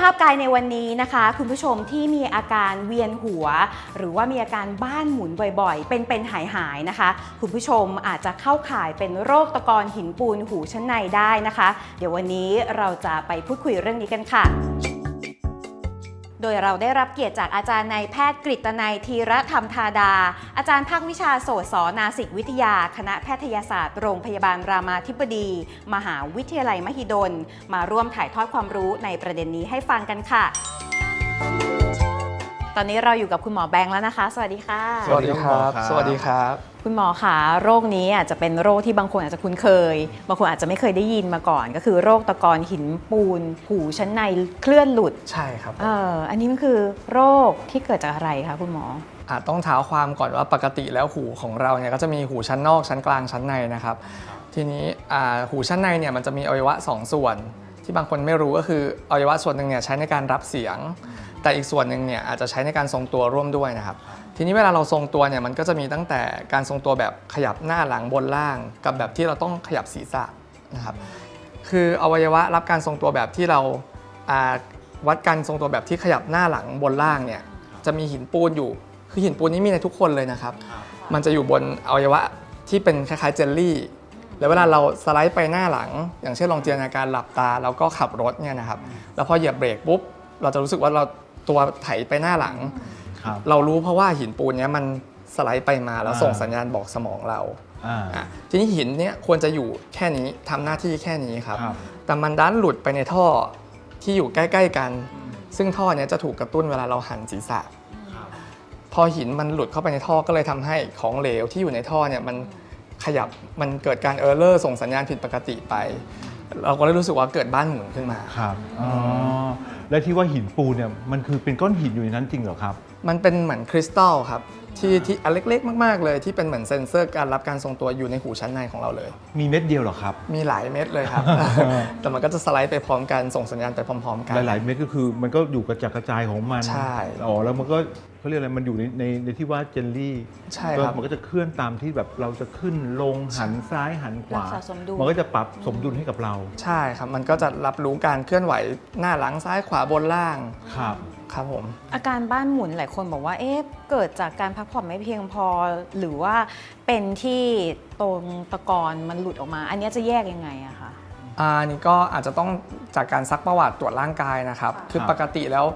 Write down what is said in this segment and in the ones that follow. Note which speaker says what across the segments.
Speaker 1: ภาพกายในวันนี้นะคะ คุณผู้ชมที่มีอาการเวียนหัว หรือว่ามีอาการบ้านหมุนบ่อยๆ เป็นๆหายๆนะคะ คุณผู้ชมอาจจะเข้าข่ายเป็นโรคตะกอนหินปูนหูชั้นในได้นะคะ เดี๋ยววันนี้เราจะไปพูดคุยเรื่องนี้กันค่ะ โดยเราได้รับเกียรติจากอาจารย์นายแพทย์กฤตนัยธีรธรรมธาดา อาจารย์ภาควิชาโสตศนาสิกวิทยา คณะแพทยศาสตร์โรงพยาบาลรามาธิบดี มหาวิทยาลัยมหิดล มาร่วมถ่ายทอดความรู้ในประเด็นนี้ให้ฟังกันค่ะ ตอนนี้เราอยู่กับคุณหมอแบงค์แล้วนะคะ สวัสดีค่ะ
Speaker 2: สวัสดีครับ สวัสดีครับ
Speaker 1: คุณหมอคะโรคนี้อาจจะเป็นโรคที่บางคนอาจจะคุ้นเคย บางคนอาจจะไม่เคยได้ยินมาก่อน ก็คือโรคตะกอนหินปูน หูชั้นในเคลื่อนหลุด
Speaker 2: ใช่ครับ
Speaker 1: เอออันนี้มันคือโรคที่เกิดจากอะไรคะคุณหมอ
Speaker 2: อาจต้องเท้าความก่อนว่าปกติแล้วหูของเราเนี่ยก็จะมีหูชั้นนอกชั้นกลางชั้นในนะครับ ทีนี้อ่าหูชั้นในเนี่ยมันจะมีอวัยวะสองส่วน ที่บางคนไม่รู้ก็คืออวัยวะส่วนหนึ่งเนี่ยใช้ในการรับเสียง แต่อีกส่วนหนึ่งเนี่ยอาจจะใช้ในการทรงตัวร่วมด้วยนะครับ ทีนี้เวลาเราทรงตัวเนี่ยมันก็จะมีตั้งแต่การทรงตัวแบบขยับหน้าหลังบนล่าง กับแบบที่เราต้องขยับศีรษะนะครับ คืออวัยวะรับการทรงตัวแบบที่เราอ่าวัดการทรงตัวแบบที่ขยับหน้าหลังบนล่างเนี่ยจะมีหินปูนอยู่ คือหินปูนนี้มีในทุกคนเลยนะครับ มันจะอยู่บนอวัยวะที่เป็นคล้ายๆเจลลี่ แล้วเวลาเราสไลด์ไปหน้าหลัง อย่างเช่นลองจินตนาการหลับตาแล้วก็ขับรถเนี่ยนะครับ แล้วพอเหยียบเบรกปุ๊บ เราจะรู้สึกว่าเรา ตัวไถไปหน้าหลัง
Speaker 3: ครับ
Speaker 2: เรารู้เพราะว่าหินปูนเนี้ยมันสไลด์ไปมาแล้ว
Speaker 3: อ่า
Speaker 2: ส่งสัญญาณบอกสมองเรา
Speaker 3: อ่า
Speaker 2: อะทีนี้หินเนี้ยควรจะอยู่แค่นี้ทำหน้าที่แค่นี้ครับ
Speaker 3: ครับ
Speaker 2: แต่มันดันหลุดไปในท่อที่อยู่ใกล้ ๆ กัน ซึ่งท่อเนี้ยจะถูกกระตุ้นเวลาเราหันศีรษะ พอหินมันหลุดเข้าไปในท่อก็เลยทำให้ของเหลวที่อยู่ในท่อเนี่ยมันขยับมันเกิดการเออร์เลอร์ส่งสัญญาณผิดปกติไป เราก็เลยรู้สึกว่าเกิดบ้านหมุนขึ้นมา
Speaker 3: ครับอ๋อและที่ว่าหินปูนเนี่ยมันคือเป็นก้อนหินอยู่ในนั้นจริงเหรอครับ
Speaker 2: มันเป็นเหมือนคริสตัลครับที่ที่อันเล็กๆ มากๆเลย ที่เป็นเหมือนเซ็นเซอร์การรับการทรงตัวอยู่ในหูชั้นในของเราเลย
Speaker 3: มีเม็ดเดียวเหรอครับ
Speaker 2: มีหลายเม็ดเลยครับ แต่มันก็จะสไลด์ไปพร้อมกันส่งสัญญาณไปพร้อมๆกัน
Speaker 3: หลายๆ เม็ดก็คือมันก็อยู่กระจัดกระจายของมัน
Speaker 2: ใช่
Speaker 3: อ๋อแล้วมันก็ เขาเรียกอะไรมันอยู่ในในในที่ว่าเจลลี่
Speaker 2: ใช่
Speaker 3: ก็
Speaker 2: ครับ
Speaker 3: มันก็จะเคลื่อนตามที่แบบเราจะขึ้นลงหันซ้ายหันขวา
Speaker 1: รักษาสมดุล
Speaker 3: มันก็จะปรับสมดุลให้กับเรา
Speaker 2: ใช่ครับ มันก็จะรับรู้การเคลื่อนไหวหน้าหลังซ้ายขวาบนล่าง
Speaker 3: ครับ
Speaker 2: ครับผม
Speaker 1: อาการบ้านหมุนหลายคนบอกว่า เอ๊ะ เกิดจากการพักผ่อนไม่เพียงพอ หรือว่าเป็นที่ตรงตะกอนมันหลุดออกมา อันเนี้ยจะแยกยังไงอะคะ
Speaker 2: อันนี้ก็อาจจะต้องจากการซักประวัติตรวจร่างกายนะครับ คือ
Speaker 3: ครับ
Speaker 2: ปกติแล้ว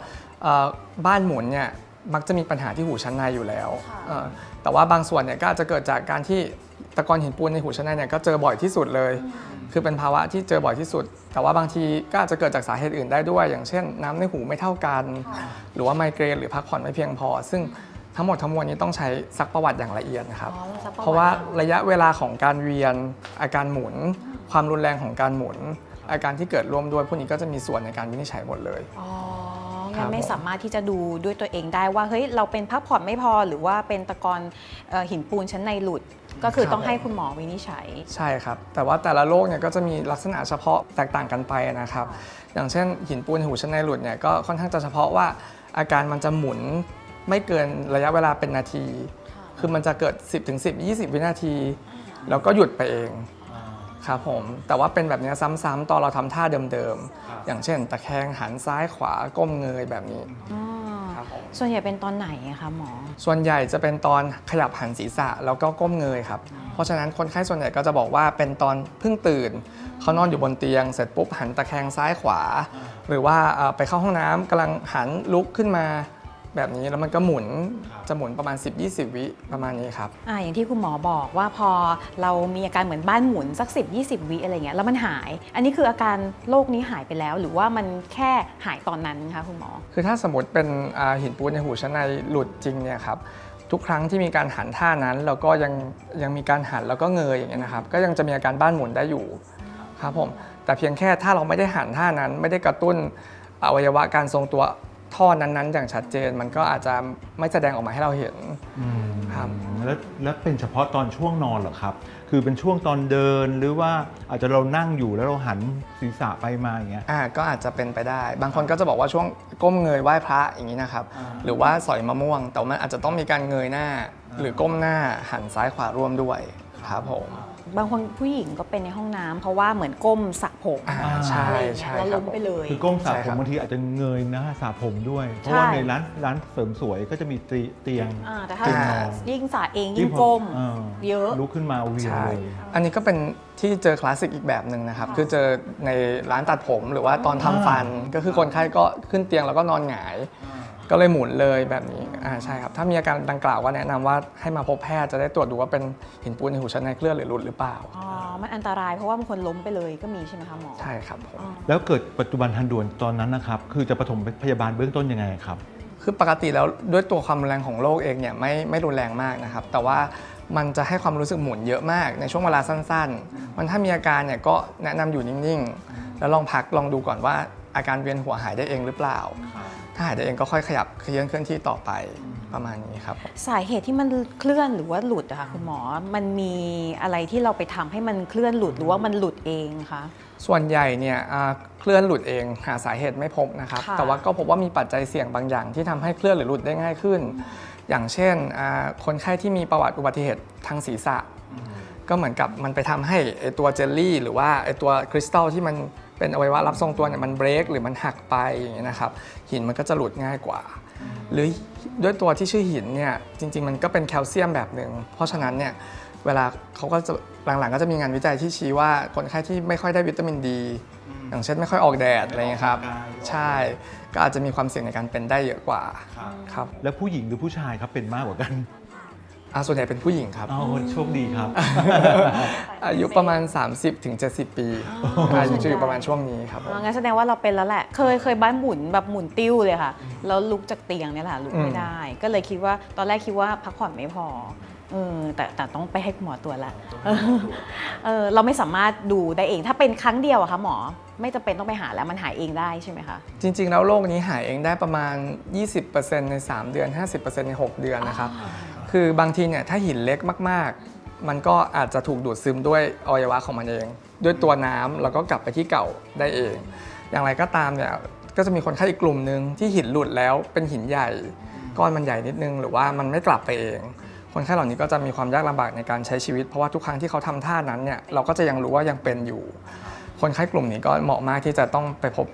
Speaker 2: เอ่อบ้านหมุนเนี่ย มักจะมีปัญหาที่หูชั้นในอยู่แล้ว
Speaker 1: ค่ะ
Speaker 2: เอ่อแต่ว่าบางส่วนเนี่ยก็อาจจะเกิดจากการที่ตะกอนหินปูนในหูชั้นในเนี่ยก็เจอบ่อยที่สุดเลย คือเป็นภาวะที่เจอบ่อยที่สุด แต่ว่าบางทีก็อาจจะเกิดจากสาเหตุอื่นได้ด้วย อย่างเช่น น้ำในหูไม่เท่ากัน หรือว่าไมเกรนหรือพักผ่อนไม่เพียงพอ ซึ่งทั้งหมดทั้งมวลนี้ต้องใช้ซักประวัติอย่างละเอียดนะครับ
Speaker 1: อ๋อซักประวัติ
Speaker 2: เพราะว่าระยะเวลาของการเวียน อาการหมุน ความรุนแรงของการหมุน อาการที่เกิดร่วมด้วยพวกนี้ก็จะมีส่วนในการวินิจฉัยหมดเลย
Speaker 1: อ๋อ
Speaker 2: ครั
Speaker 1: งั้
Speaker 2: บ
Speaker 1: นไม่
Speaker 2: ผม
Speaker 1: สามารถที่จะดูด้วยตัวเองได้ว่าเฮ้ยเราเป็นพักผ่อนไม่พอหรือว่าเป็นตะกอนเอ่อหินปูนชั้นในหลุด ก็คือต้องให้คุณหมอวินิจฉัย
Speaker 2: ใช่ครับ แต่ว่าแต่ละโรคเนี่ยก็จะมีลักษณะเฉพาะแตกต่างกันไปนะครับ อย่างเช่น หินปูนหูชั้นในหลุดเนี่ยก็ค่อนข้างจะเฉพาะว่าอาการมันจะหมุนไม่เกินระยะเวลาเป็นนาที คือมันจะเกิด 10ถึง10 20 วินาที แล้วก็หยุดไปเอง ครับผม แต่ว่าเป็นแบบเนี้ยซ้ำๆตอนเราทำท่าเดิมๆ อย่างเช่น ตะแคงหันซ้ายขวาก้มเงยแบบนี้
Speaker 1: อ๋อ
Speaker 2: ครับผม
Speaker 1: ส่วนใหญ่เป็นตอนไหนอะคะหมอ
Speaker 2: ส่วนใหญ่จะเป็นตอนขยับหันศีรษะแล้วก็ก้มเงยครับ เพราะฉะนั้นคนไข้ส่วนใหญ่ก็จะบอกว่าเป็นตอนเพิ่งตื่น เขานอนอยู่บนเตียง เสร็จปุ๊บหันตะแคงซ้ายขวา หรือว่าเอ่อไปเข้าห้องน้ำกำลังหันลุกขึ้นมา แบบนี้แล้วมันก็หมุนจะหมุนประมาณ 10-20 วิประมาณนี้ครับ
Speaker 1: อ่าอย่างที่คุณหมอบอกว่าพอเรามีอาการเหมือนบ้านหมุนสัก 10 20 วิอะไรเงี้ยแล้วมันหาย อันนี้คืออาการโรคนี้หายไปแล้ว หรือว่ามันแค่หายตอนนั้นคะคุณหมอ
Speaker 2: คือถ้าสมมติเป็นอ่าหินปูนในหูชั้นในหลุดจริงเนี่ยครับทุกครั้งที่มีการหันท่านั้นแล้วก็ยังยังมีการหันแล้วก็เงยอย่างเงี้ยนะครับก็ยังจะมีอาการบ้านหมุนได้อยู่ครับผมแต่เพียงแค่ถ้าเราไม่ได้หันท่านั้นไม่ได้กระตุ้นอวัยวะการทรงตัว ท่อนั้นๆ อย่างชัดเจน มันก็อาจจะไม่แสดงออกมาให้เราเห็นครับ
Speaker 3: แล้วแล้วเป็นเฉพาะตอนช่วงนอนเหรอครับ คือเป็นช่วงตอนเดินหรือว่าอาจจะเรานั่งอยู่แล้วเราหันศีรษะไปมาอย่างเงี้ย
Speaker 2: อ่าก็อาจจะเป็นไปได้ บางคนก็จะบอกว่าช่วงก้มเงยไหว้พระอย่างนี้นะครับหรือว่าสอยมะม่วง แต่มันอาจจะต้องมีการเงยหน้า หรือก้มหน้าหันซ้ายขวาร่วมด้วยครับผม
Speaker 1: บางคนผู้หญิงก็เป็นในห้องน้ำเพราะว่าเหมือนก้มสระผม
Speaker 2: อ่าใช่
Speaker 1: อะไรอย่างเงี้ย
Speaker 2: ใช่
Speaker 1: แล้ว
Speaker 2: ครั
Speaker 1: ล้
Speaker 2: บ
Speaker 1: มไปเลย
Speaker 3: คือก้มสระ
Speaker 2: ใช่
Speaker 3: ผ
Speaker 2: ครั
Speaker 3: ม
Speaker 2: บ
Speaker 3: บางทีอาจจะเงยหน้าสระผมด้วย เพราะว่า
Speaker 1: ใช่
Speaker 3: ในร้านร้านเสริมสวยก็จะมีตีเตียง
Speaker 1: อ่าแต่ถ้า
Speaker 3: เตียงนอน
Speaker 1: ยิ่งสระเองยิ่งก้ม
Speaker 3: เออ
Speaker 1: เยอะ
Speaker 3: ลุกขึ้นมาเวียน
Speaker 2: ใช่
Speaker 3: เลย
Speaker 2: อันนี้ก็เป็นที่เจอคลาสสิกอีกแบบหนึ่งนะครับ คือเจอในร้านตัดผมหรือว่าตอนทำฟัน ก็คือคนไข้ก็ขึ้นเตียงแล้วก็นอนหงาย ก็เลยหมุนเลยแบบนี้ อ่าใช่ครับ ถ้ามีอาการดังกล่าวก็แนะนำว่าให้มาพบแพทย์จะได้ตรวจดูว่าเป็นหินปูนในหูชั้นในเคลื่อนหรือหลุดหรือเปล่า
Speaker 1: อ๋อมันอันตรายเพราะว่าบางคนล้มไปเลยก็มีใช่ไหมคะหมอ
Speaker 2: ใช่ครับผม
Speaker 3: แล้วเกิดปัจจุบันทันด่วนตอนนั้นนะครับคือจะปฐมพยาบาลเบื้องต้นยังไงครับ
Speaker 2: คือปกติแล้วด้วยตัวความรุนแรงของโรคเองเนี่ยไม่ไม่รุนแรงมากนะครับแต่ว่ามันจะให้ความรู้สึกหมุนเยอะมากในช่วงเวลาสั้น ๆ มันถ้ามีอาการเนี่ยก็แนะนำอยู่นิ่งๆ แล้วลองพักลองดูก่อนว่า อาการเวียนหัวหายได้เองหรือเปล่า ถ้าหายได้เองก็ค่อยขยับเคลื่อนเคลื่อนที่ต่อไปประมาณนี้ครับ
Speaker 1: สาเหตุที่มันเคลื่อนหรือว่าหลุดอะคะคุณหมอ มันมีอะไรที่เราไปทำให้มันเคลื่อนหลุดหรือว่ามันหลุดเองคะ
Speaker 2: ส่วนใหญ่เนี่ยอ่าเคลื่อนหลุดเองหาสาเหตุไม่พบนะครับ
Speaker 1: ค่ะ
Speaker 2: แต่ว่าก็พบว่ามีปัจจัยเสี่ยงบางอย่างที่ทำให้เคลื่อนหรือหลุดได้ง่ายขึ้น อย่างเช่นอ่าคนไข้ที่มีประวัติอุบัติเหตุทางศีรษะ ก็เหมือนกับมันไปทำให้ไอตัวเจลลี่ หรือว่าไอตัวคริสตัลที่มัน เป็นอวัยวะรับทรงตัวเนี่ยมันเบรกหรือมันหักไปอย่างเงี้ยนะครับหินมันก็จะหลุดง่ายกว่า หรือด้วยตัวที่ชื่อหินเนี่ยจริง ๆ มันก็เป็นแคลเซียมแบบหนึ่งเพราะฉะนั้นเนี่ยเวลาเขาก็จะหลังๆก็จะมีงานวิจัยที่ชี้ว่าคนไข้ที่ไม่ค่อยได้วิตามินดี อย่างเช่นไม่ค่อยออกแดดอะไรเงี้ยครับใช่ก็อาจจะมีความเสี่ยงในการเป็นได้เยอะกว่าครับ
Speaker 3: แล้วผู้หญิงหรือผู้ชายครับเป็นมากกว่ากัน
Speaker 2: อ่าส่วนใหญ่เป็นผู้หญิงครับ
Speaker 3: อ๋อโชคดีครับ
Speaker 2: อายุประมาณ 30-70ถึง70 ปีอายุจะอยู่ประมาณช่วงนี้ครับผม
Speaker 1: อ๋องั้นแสดงว่าเราเป็นแล้วแหละ เคยเคยบ้านหมุนแบบหมุนติ้วเลยค่ะ แล้วลุกจากเตียงเนี่ยแหละลุกไม่
Speaker 2: อืม
Speaker 1: ได้ ก็เลยคิดว่าตอนแรกคิดว่าพักผ่อนไม่พอเออแต่แต่ต้องไปให้คุณหมอตรวจละเออเออเราไม่สามารถดูได้เอง ถ้าเป็นครั้งเดียวอะคะหมอ ไม่จำเป็นต้องไปหาแล้วมันหายเองได้ใช่ไหมคะ
Speaker 2: จริง ๆ แล้วโรคนี้หายเองได้ประมาณ 20%ใน 3 เดือน 50%ใน 6 เดือนนะครับ คือบางทีเนี่ยถ้าหินเล็กมากๆ มันก็อาจจะถูกดูดซึมด้วยอวัยวะของมันเอง ด้วยตัวน้ำแล้วก็กลับไปที่เก่าได้เอง อย่างไรก็ตามเนี่ยก็จะมีคนไข้อีกกลุ่มหนึ่งที่หินหลุดแล้วเป็นหินใหญ่ก้อนมันใหญ่นิดนึง หรือว่ามันไม่กลับไปเอง คนไข้เหล่านี้ก็จะมีความยากลำบากในการใช้ชีวิต เพราะว่าทุกครั้งที่เขาทำท่านั้นเนี่ยเราก็จะยังรู้ว่ายังเป็นอยู่ คนไข้กลุ่มนี้ก็เหมาะมากที่จะต้องไปพบ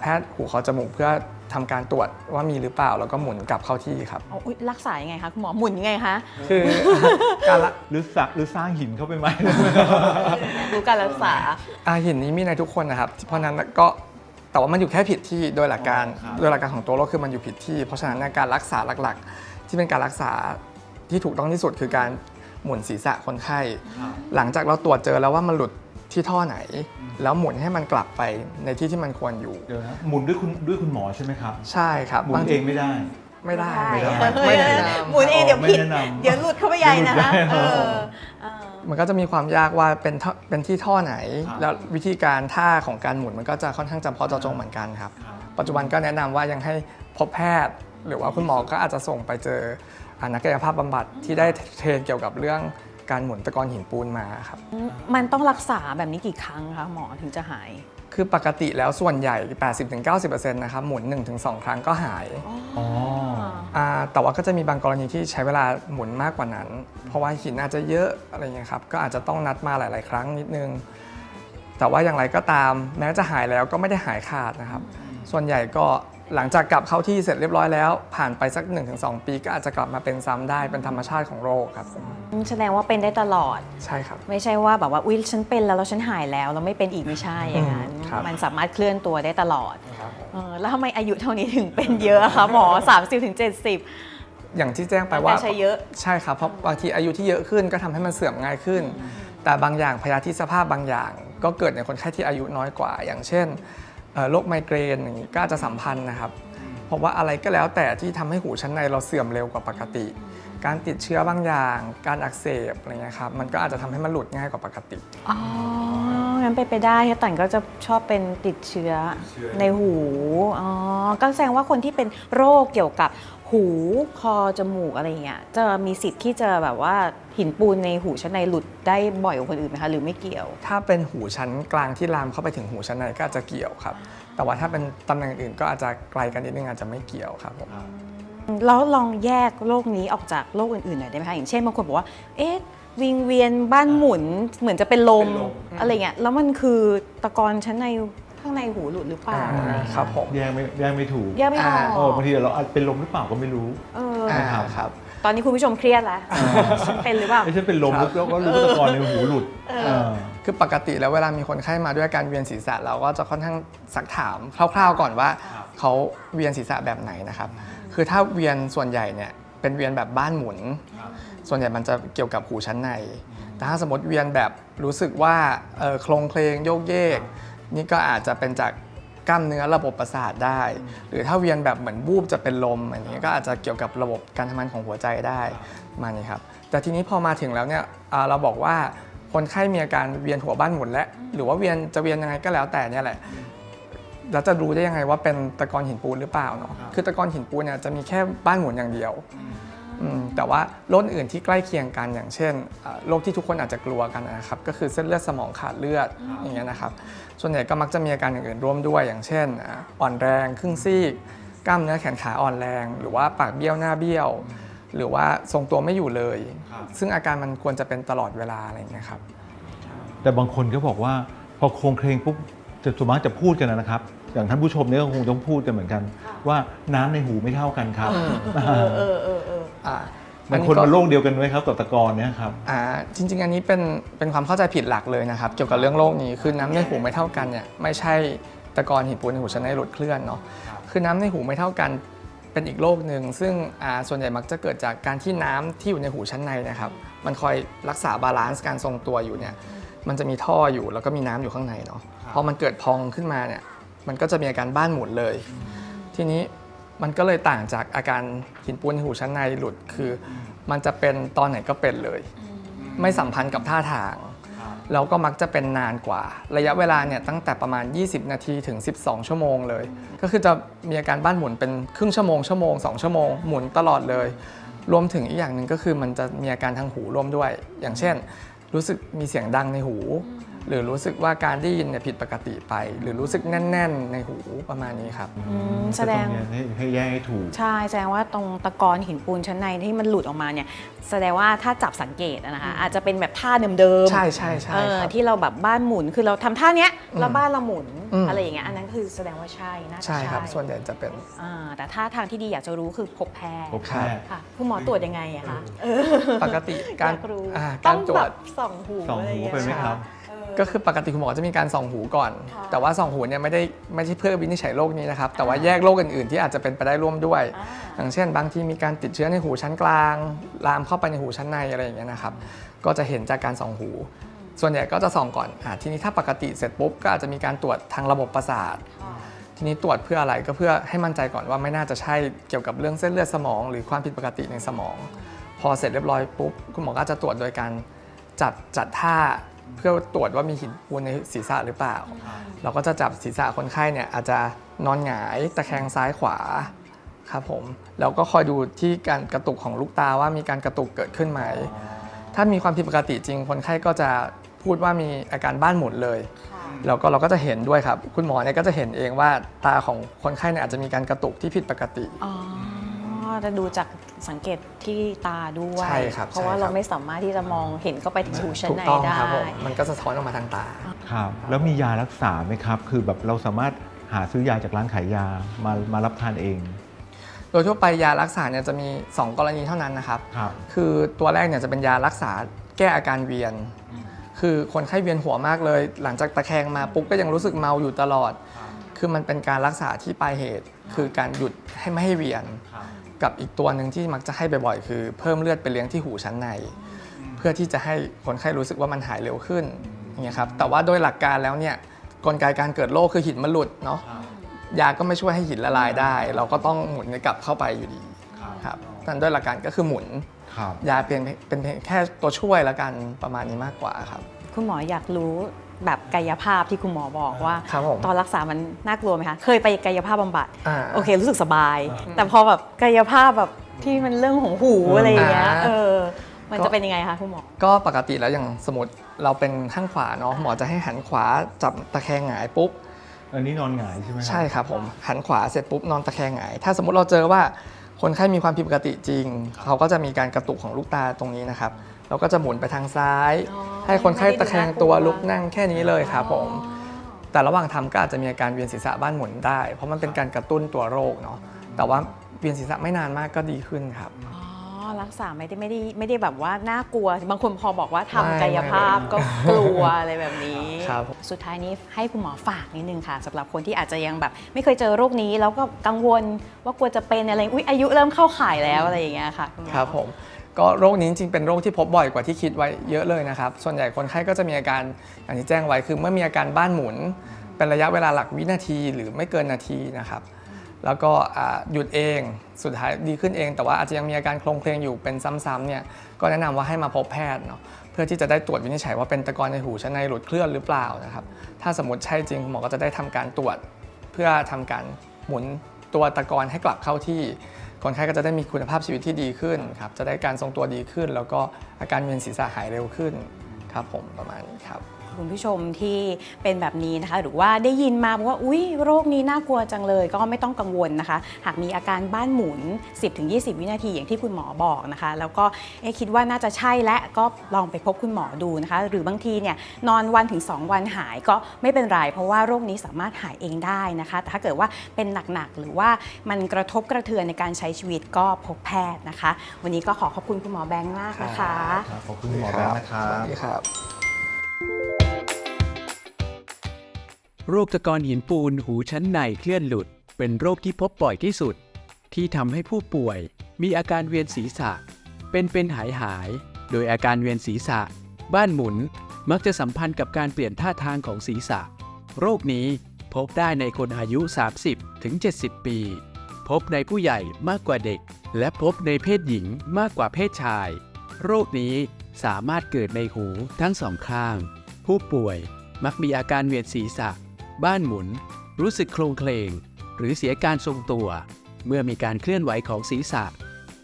Speaker 2: แพทย์หูคอจมูกเพื่อ ทำการตรวจว่ามีหรือเปล่า แล้วก็หมุนกลับเข้าที่ครับ
Speaker 1: เอาอุ๊ยรักษายังไงคะคุณหมอหมุนยังไงคะ
Speaker 2: คือ การละ
Speaker 3: หรือสักหรือสร้างหินเข้าไปไหม
Speaker 1: ดูการรักษา
Speaker 2: อาหินนี้มีในทุกคนนะครับ เพราะฉะนั้นก็แต่ว่ามันอยู่แค่ผิดที่โดยหลักการ
Speaker 3: อ๋อครับ
Speaker 2: โดยหลักการของตัวโรคคือมันอยู่ผิดที่ เพราะฉะนั้นเนี่ยการรักษาหลักๆ ที่เป็นการรักษาที่ถูกต้องที่สุดคือการหมุนศีรษะคนไข้ หลังจากเราตรวจเจอแล้วว่ามันหลุดที่ท่อไหน แล้วหมุนให้มันกลับไปในที่ที่มันควรอยู่
Speaker 3: เดี๋ยวนะหมุนด้วยคุณด้วยคุณหมอใช่ไหมครับ
Speaker 2: ใช่ครับ
Speaker 3: หมุน
Speaker 2: บาง
Speaker 3: เองไม่ได้
Speaker 2: ไม่ได้
Speaker 1: ไม่ได้
Speaker 2: ไม่ได้ไม่แนะนำ
Speaker 1: หมุนเองเดี๋ยวผิด
Speaker 3: ไม่แนะนำ
Speaker 1: เดี๋ยวหลุดเข้าไปใหญ่นะคะ
Speaker 3: เดี๋ยวหลุดได้
Speaker 1: เออเออ
Speaker 2: มันก็จะมีความยากว่าเป็นท่อเป็นที่ท่อไหน
Speaker 3: ครับ
Speaker 2: แล้ววิธีการท่าของการหมุนมันก็จะค่อนข้างจำเพาะเจาะจงเหมือนกันครับปัจจุบันก็แนะนำว่ายังให้พบแพทย์ หรือว่าคุณหมอก็อาจจะส่งไปเจออ่านักกายภาพบำบัดที่ได้เทรนเกี่ยวกับเรื่อง การหมุนตะกอนหินปูนมาครับ
Speaker 1: มันต้องรักษาแบบนี้กี่ครั้งคะหมอถึงจะหาย
Speaker 2: คือปกติแล้วส่วนใหญ่ 80-90%นะครับหมุน 1-2 ครั้งก็หาย
Speaker 3: อ๋อ
Speaker 2: อ่าแต่ว่าก็จะมีบางกรณีที่ใช้เวลาหมุนมากกว่านั้น เพราะว่าหินอาจจะเยอะอะไรเงี้ยครับก็อาจจะต้องนัดมาหลาย ๆ ครั้งนิดนึง แต่ว่าอย่างไรก็ตาม แม้จะหายแล้วก็ไม่ได้หายขาดนะครับ ส่วนใหญ่ก็หลังจากกลับเข้าที่เสร็จเรียบร้อยแล้ว ผ่านไปสัก 1-2 ปีก็อาจจะกลับมาเป็นซ้ำได้เป็นธรรมชาติของโรคครับผม
Speaker 1: แสดงว่าเป็นได้ตลอด
Speaker 2: ใช่ครับ
Speaker 1: ไม่ใช่ว่าแบบว่าอุ๊ยฉันเป็นแล้วแล้วฉันหายแล้วแล้วไม่เป็นอีกไม่ใช่อย่างนั้น
Speaker 2: ครับ
Speaker 1: มันสามารถเคลื่อนตัวได้ตลอด
Speaker 2: ครับ
Speaker 1: เออแล้วทำไมอายุเท่านี้ถึงเป็นเยอะอะคะหมอ 30ถึง70
Speaker 2: อย่างที่แจ้งไป
Speaker 1: ร่าง
Speaker 2: ว่า
Speaker 1: กายใช้เยอะ
Speaker 2: ใช่ครับ เพราะบางทีอายุที่เยอะขึ้นก็ทำให้มันเสื่อมง่ายขึ้น แต่บางอย่างพยาธิสภาพบางอย่าง ก็เกิดในคนไข้ที่อายุน้อยกว่า อย่างเช่นเอ่อโรคไมเกรนอย่างนี้ก็อาจจะสัมพันธ์นะครับ เพราะว่าอะไรก็แล้วแต่ที่ทำให้หูชั้นในเราเสื่อมเร็วกว่าปกติ การติดเชื้อบางอย่าง การอักเสบอะไรเงี้ยครับมันก็อาจจะทำให้มันหลุดง่ายกว่าปกติ
Speaker 1: อ๋องั้นไปนไปได้ค่ะแต่นก็จะชอบเป็นติดเชื้อในหูอ๋อก็แสดงว่าคนที่เป็นโรคเกี่ยวกับหูคอจมูกอะไรอย่างเงี้ยจะมีสิทธิ์ที่จะแบบว่าหินปูนในหูชั้นในหลุดได้บ่อยกว่าคนอื่นไหมคะหรือไม่เกี่ยว
Speaker 2: ถ้าเป็นหูชั้นกลางที่ลามเข้าไปถึงหูชั้นในก็อาจจะเกี่ยวครับ แต่ว่าถ้าเป็นตำแหน่งอื่นก็อาจจะไกลกันนิดนึงอาจจะไม่เกี่ยวครับผม
Speaker 1: แล้วลองแยกโรคนี้ออกจากโรคอื่นๆหน่อยได้ไหมคะอย่างเช่นบางคนบอกว่า เอ๊ะวิงเวียนบ้านหมุนเหมือนจะเป็นลม
Speaker 3: เป็นลม
Speaker 1: อะไรเงี้ยแล้วมันคือตะกอนชั้นในข้างในหูหลุดหรือเปล่า
Speaker 2: อ่าครับผม
Speaker 3: แยกไม่แยกไม่ถูก
Speaker 1: แยกไม่ออก
Speaker 3: เออบางทีเราอาจเป็นลมหรือเปล่าก็ไม่รู้
Speaker 1: เออ
Speaker 2: อ่า
Speaker 3: ครับ
Speaker 2: ครับ
Speaker 1: ตอนนี้คุณผู้ชมเครียดแล้วฉันเป็นหรือเปล่า
Speaker 3: ไม่ใช่เป็นลม
Speaker 2: ครับ
Speaker 3: แล้วก็รู้ว่าตะกอนในหูหลุดเออ
Speaker 2: คือปกติแล้วเวลามีคนไข้มาด้วยอาการเวียนศีรษะเราก็จะค่อนข้างสักถามคร่าวๆก่อนว่า
Speaker 3: ครับ
Speaker 2: เขาเวียนศีรษะแบบไหนนะครับ คือถ้าเวียนส่วนใหญ่เนี่ยเป็นเวียนแบบบ้านหมุน ส่วนใหญ่มันจะเกี่ยวกับหูชั้นใน แต่ถ้าสมมติเวียนแบบรู้สึกว่าเอ่อโครงเคลงโยกเยก นี่ก็อาจจะเป็นจาก กล้ามเนื้อระบบประสาทได้ หรือถ้าเวียนแบบเหมือนบูบจะเป็นลมอันนี้ก็อาจจะเกี่ยวกับระบบการทำงานของหัวใจได้มานี่ครับแต่ทีนี้พอมาถึงแล้วเนี่ยอ่าเราบอกว่าคนไข้มีอาการเวียนหัวบ้านหมุนและ หรือว่าเวียนจะเวียนยังไงก็แล้วแต่เนี่ยแหละเราจะรู้ได้ยังไงว่าเป็นตะกอนหินปูนหรือเปล่าเนาะ
Speaker 3: ครับ
Speaker 2: คือตะกอนหินปูนเนี่ยจะมีแค่บ้านหมุนอย่างเดียวอืมแต่ว่าโรคอื่นที่ใกล้เคียงกันอย่างเช่นอ่าโรคที่ทุกคนอาจจะกลัวกันนะครับ ก็คือเส้นเลือดสมองขาดเลือดอย่างเงี้ยนะครับ ส่วนใหญ่ก็มักจะมีอาการอย่างอื่นร่วมด้วย อย่างเช่นอ่าอ่อนแรงครึ่งซีก กล้ามเนื้อแขนขาอ่อนแรง หรือว่าปากเบี้ยวหน้าเบี้ยว หรือว่าทรงตัวไม่อยู่เลย
Speaker 3: ครับ
Speaker 2: ซึ่งอาการมันควรจะเป็นตลอดเวลาอะไรอย่างเงี้ยครับ
Speaker 3: แต่บางคนก็บอกว่าพอโครงเคลงปุ๊บจะส่วนมากจะพูดกันนะครับ อย่างท่านผู้ชมเนี่ยก็คงต้องพูดกันเหมือนกัน ว่าน้ำในหูไม่เท่ากันครับ
Speaker 1: เออเออเออเออ
Speaker 2: อ่า
Speaker 3: บางคนมันโรคเดียวกันไหมครับกับตะกอนเนี่ยครับ
Speaker 2: อ่าจริง ๆ อันนี้เป็นเป็นความเข้าใจผิดหลักเลยนะครับ เกี่ยวกับเรื่องโรคนี้คือน้ำในหูไม่เท่ากันเนี่ยไม่ใช่ตะกอนหินปูนในหูชั้นในหลุดเคลื่อนเนาะคือน้ำในหูไม่เท่ากันเป็นอีกโรคหนึ่งซึ่งอ่าส่วนใหญ่มักจะเกิดจากการที่น้ำที่อยู่ในหูชั้นในนะครับ มันคอยรักษาบาลานซ์การทรงตัวอยู่เนี่ยมันจะมีท่ออยู่แล้วก็มีน้ำอยู่ข้างในเนาะพอมันเกิดพองขึ้นมาเนี่ยมันก็จะมีอาการบ้านหมุนเลย ทีนี้ มันก็เลยต่างจากอาการหินปูนในหูชั้นในหลุดคือ มันจะเป็นตอนไหนก็เป็นเลย ไม่สัมพันธ์กับท่าทาง แล้วก็มักจะเป็นนานกว่า ระยะเวลาเนี่ยตั้งแต่ประมาณ 20 นาทีถึง 12 ชั่วโมงเลย ก็คือจะมีอาการบ้านหมุนเป็นครึ่งชั่วโมงชั่วโมง2ชั่วโมงหมุนตลอดเลย รวมถึงอีกอย่างหนึ่งก็คือมันจะมีอาการทางหูร่วมด้วย อย่างเช่น รู้สึกมีเสียงดังในหู หรือรู้สึกว่าการได้ยินเนี่ยผิดปกติไป หรือรู้สึกแน่น ๆ ในหูประมาณนี้ครับ
Speaker 1: อืมแสดง
Speaker 3: ก็ต้องให้ให้แยกให้ถูก
Speaker 1: ใช่แสดงว่าตรงตะกอนหินปูนชั้นในที่มันหลุดออกมาเนี่ยแสดงว่าถ้าจับสังเกตอะนะคะอาจจะเป็นแบบท่าเดิมๆ
Speaker 2: ใช่ใช่ใช่
Speaker 1: เออ
Speaker 2: ครับ
Speaker 1: ที่เราแบบบ้านหมุนคือเราทำท่าเนี้ยแล้วบ้านเราหมุน
Speaker 2: อืม
Speaker 1: อะไรอย่างเงี้ยอันนั้นคือแสดงว่าใช่น่าจะ
Speaker 2: ใช่
Speaker 1: ใช่
Speaker 2: ครับ ส่วนใหญ่จะเป็น
Speaker 1: อ่าแต่ถ้าทางที่ดีอยากจะรู้คือพบแพทย์
Speaker 3: พบแพทย์
Speaker 1: ค่ะคุณหมอตรวจยังไงอะคะเออ
Speaker 2: ปกติการ
Speaker 1: อยากรู้
Speaker 2: อ่า
Speaker 1: ต้
Speaker 2: กา
Speaker 1: อ
Speaker 2: รงตร
Speaker 1: แบ
Speaker 2: วจ
Speaker 1: บส่องหู
Speaker 3: ส่องหูะ
Speaker 1: รย่า
Speaker 3: เป็นไหม
Speaker 1: เย
Speaker 3: ครับ
Speaker 1: เออ
Speaker 2: ก็คือปกติคุณหมอจะมีการส่องหูก่อน
Speaker 1: ค่ะ
Speaker 2: แต่ว่าส่องหูเนี่ยไม่ได้ไม่ใช่เพื่อวินิจฉัยโรคนี้นะครับแต่ว่าแยกโรคอื่นๆที่อาจจะเป็นไปได้ร่วมด้วย
Speaker 1: อ่า
Speaker 2: อย่างเช่น บางทีมีการติดเชื้อในหูชั้นกลาง ลามเข้าไปในหูชั้นในอะไรอย่างเงี้ยนะครับก็จะเห็นจากการส่องหู ส่วนใหญ่ก็จะส่องก่อนอาทีนี้ถ้าปกติเสร็จปุ๊บก็อาจจะมีการตรวจทางระบบประสาท
Speaker 1: ค่ะ
Speaker 2: ทีนี้ตรวจเพื่ออะไรก็เพื่อให้มั่นใจก่อนว่าไม่น่าจะใช่เกี่ยวกับเรื่องเส้นเลือดสมอง หรือความผิดปกติในสมอง พอเสร็จเรียบร้อยปุ๊บคุณหมอก็จะตรวจโดยการจัดจัดท่า เพื่อตรวจว่ามีหินปูนในศีรษะหรือเปล่า เราก็จะจับศีรษะคนไข้เนี่ยอาจจะนอนหงายตะแคงซ้ายขวาครับผมแล้วก็คอยดูที่การกระตุกของลูกตาว่ามีการกระตุกเกิดขึ้นไหม ถ้ามีความผิดปกติจริง คนไข้ก็จะพูดว่ามีอาการบ้านหมุนเลย
Speaker 1: ค่ะ
Speaker 2: แล้วก็เราก็จะเห็นด้วยครับ คุณหมอเนี่ยก็จะเห็นเองว่าตาของคนไข้เนี่ยอาจจะมีการกระตุกที่ผิดปกติ
Speaker 1: อ๋อจะดูจาก สังเกตที่ตาด้วย
Speaker 2: ใช่ครับ
Speaker 1: เพราะว่า
Speaker 2: ใช่ครับ
Speaker 1: เราไม่สามารถที่จะมองเห็นเข้าไปถึงหูชั้น
Speaker 2: ถูก
Speaker 1: ใน
Speaker 2: ต้อง
Speaker 1: ได้
Speaker 2: ครับผมมันก็สะท้อนออกมาทางตา
Speaker 3: ครับแล้วมียารักษาไหมครับ คือแบบเราสามารถหาซื้อยาจากร้านขายยามามารับทานเอง
Speaker 2: โดยทั่วไปยารักษาเนี่ยจะมี 2 กรณีเท่านั้นนะครับ
Speaker 3: ครับ
Speaker 2: คือตัวแรกเนี่ยจะเป็นยารักษาแก้อาการเวียน คือคนไข้เวียนหัวมากเลย หลังจากตะแคงมาปุ๊บก็ยังรู้สึกเมาอยู่ตลอด คือมันเป็นการรักษาที่ปลายเหตุ คือการหยุดให้ไม่ให้เวียน กับอีกตัวหนึ่งที่มักจะให้บ่อยๆ คือเพิ่มเลือดไปเลี้ยงที่หูชั้นใน เพื่อที่จะให้คนไข้รู้สึกว่ามันหายเร็วขึ้นอย่างเงี้ยครับแต่ว่าโดยหลักการแล้วเนี่ยกลไกการเกิดโรคคือหินมันหลุดเนาะยาก็ไม่ช่วยให้หินละลายได้ เราก็ต้องหมุนกลับเข้าไปอยู่ดีครับนั่นโดยหลักการก็คือหมุน
Speaker 3: ครับ
Speaker 2: ยาเป็นเป็นเพียงแค่ตัวช่วยละกันประมาณนี้มากกว่าครับ
Speaker 1: คุณหมออยากรู้ แบบกายภาพที่คุณหมอบอกว่า
Speaker 2: ครับผม
Speaker 1: ตอนรักษามันน่ากลัวไหมคะ เคยไปกายภาพบำบัด
Speaker 2: อ่า
Speaker 1: โอเค รู้สึกสบาย แต่พอแบบกายภาพแบบที่มันเรื่องของหูอะไรอย่างเงี้ย
Speaker 2: อ่า
Speaker 1: เออ มันจะเป็นยังไงคะคุณหมอ
Speaker 2: ก็ปกติแล้วอย่างสมมติเราเป็นข้างขวาเนาะหมอจะให้หันขวาจับตะแคงหงายปุ๊บ
Speaker 3: อันนี้นอนหงายใช่ไหมครับ
Speaker 2: ใช่ครับผมหันขวาเสร็จปุ๊บนอนตะแคงหงาย ถ้าสมมติเราเจอว่าคนไข้มีความผิดปกติจริง เขาก็จะมีการกระตุกของลูกตาตรงนี้นะครับ เราก็จะหมุนไปทางซ้าย
Speaker 1: อ๋อ
Speaker 2: ให้คนไข้ตะแคงตัว
Speaker 1: ไม่ได้ดูน่ากลัว
Speaker 2: ลุกนั่งแค่นี้เลยครับผม
Speaker 1: อ๋อ
Speaker 2: แต่ระหว่างทำก็อาจจะมีอาการเวียนศีรษะบ้านหมุนได้ เพราะมันเป็นการกระตุ้นตัวโรคเนาะแต่ว่าเวียนศีรษะไม่นานมากก็ดีขึ้นครับ
Speaker 1: อ๋อรักษาไม่ได้ไม่ได้ไม่ได้แบบว่าน่ากลัว บางคนพอบอกว่าทำ
Speaker 2: ไม่
Speaker 1: กายภาพ
Speaker 2: ไม่
Speaker 1: ก็กลัวอะไรแบบนี้
Speaker 2: ครับ
Speaker 1: สุดท้ายนี้ให้คุณหมอฝากนิดนึงค่ะสำหรับคนที่อาจจะยังแบบ ไม่เคยเจอโรคนี้ แล้วก็กังวลว่ากลัวจะเป็นอะไรอุ้ยอายุเริ่มเข้าข่ายแล้วอะไรอย่างเงี้ยค่ะณหมอ
Speaker 2: ครับผม ก็โรคนี้จริงเป็นโรคที่พบบ่อยกว่าที่คิดไว้เยอะเลยนะครับ ส่วนใหญ่คนไข้ก็จะมีอาการอย่างที่แจ้งไว้คือเมื่อมีอาการบ้านหมุน เป็นระยะเวลาหลักวินาทีหรือไม่เกินนาทีนะครับ แล้วก็หยุดเองสุดท้ายดีขึ้นเอง แต่ว่าอาจจะยังมีอาการโคลงเคลงอยู่เป็นซ้ำๆเนี่ยก็แนะนำว่าให้มาพบแพทย์เนาะเพื่อที่จะได้ตรวจวินิจฉัยว่าเป็นตะกอนในหูชั้นในหลุดเคลื่อนหรือเปล่านะครับถ้าสมมติใช่จริงคุณหมอก็จะได้ทำการตรวจ เพื่อทำการหมุนตัวตะกอนให้กลับเข้าที่ คนไข้ก็จะได้มีคุณภาพชีวิตที่ดีขึ้นครับจะได้การทรงตัวดีขึ้น แล้วก็อาการเวียนศีรษะหายเร็วขึ้นครับผมประมาณนี้ครับ
Speaker 1: คุณผู้ชมที่เป็นแบบนี้นะคะ หรือว่าได้ยินมาบอกว่าอุ้ยโรคนี้น่ากลัวจังเลย ก็ไม่ต้องกังวลนะคะ หากมีอาการบ้านหมุน 10-20 วินาทีอย่างที่คุณหมอบอกนะคะ แล้วก็เอ๊ะคิดว่าน่าจะใช่และก็ลองไปพบคุณหมอดูนะคะ หรือบางทีเนี่ยนอนวันถึง 2 วันหายก็ไม่เป็นไรเพราะว่าโรคนี้สามารถหายเองได้นะคะแต่ถ้าเกิดว่าเป็นหนักๆหรือว่ามันกระทบกระเทือนในการใช้ชีวิตก็พบแพทย์นะคะ วันนี้ก็ขอขอบคุณคุณหมอแบงค์มากนะคะ
Speaker 3: ครับขอบคุณหมอแบงค์นะครั
Speaker 2: สวั
Speaker 3: บ
Speaker 4: โรคตะกอนหินปูนหูชั้นในเคลื่อนหลุด เป็นโรคที่พบบ่อยที่สุด ที่ทำให้ผู้ป่วยมีอาการเวียนศีรษะ เป็นเป็นหายหาย โดยอาการเวียนศีรษะ บ้านหมุนมักจะสัมพันธ์กับการเปลี่ยนท่าทางของศีรษะ โรคนี้พบได้ในคนอายุ 30 ถึง 70 ปี พบในผู้ใหญ่มากกว่าเด็ก และพบในเพศหญิงมากกว่าเพศชาย โรคนี้สามารถเกิดในหูทั้งสองข้าง ผู้ป่วยมักมีอาการเวียนศีรษะ บ้านหมุน รู้สึกโคลงเคลง หรือเสียการทรงตัว เมื่อมีการเคลื่อนไหวของศีรษะ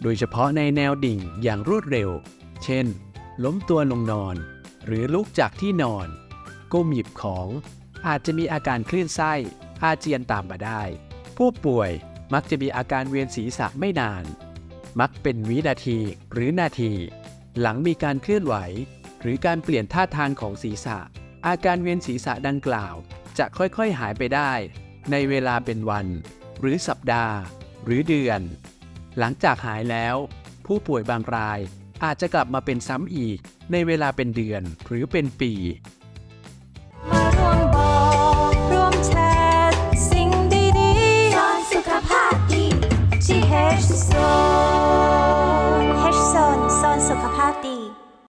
Speaker 4: โดยเฉพาะในแนวดิ่งอย่างรวดเร็ว เช่น ล้มตัวลงนอน หรือลุกจากที่นอน ก้มหยิบของ อาจจะมีอาการคลื่นไส้ อาเจียนตามมาได้ ผู้ป่วยมักจะมีอาการเวียนศีรษะไม่นาน มักเป็นวินาทีหรือนาที หลังมีการเคลื่อนไหว หรือการเปลี่ยนท่าทางของศีรษะ อาการเวียนศีรษะดังกล่าว จะค่อยๆหายไปได้ ในเวลาเป็นวัน หรือสัปดาห์ หรือเดือน หลังจากหายแล้ว ผู้ป่วยบางรายอาจจะกลับมาเป็นซ้ำอีก ในเวลาเป็นเดือนหรือเป็นปี
Speaker 5: มาร่วมบอกร่วมแชร์สิ่งดีๆสอนสุขภาพดีที่ H ส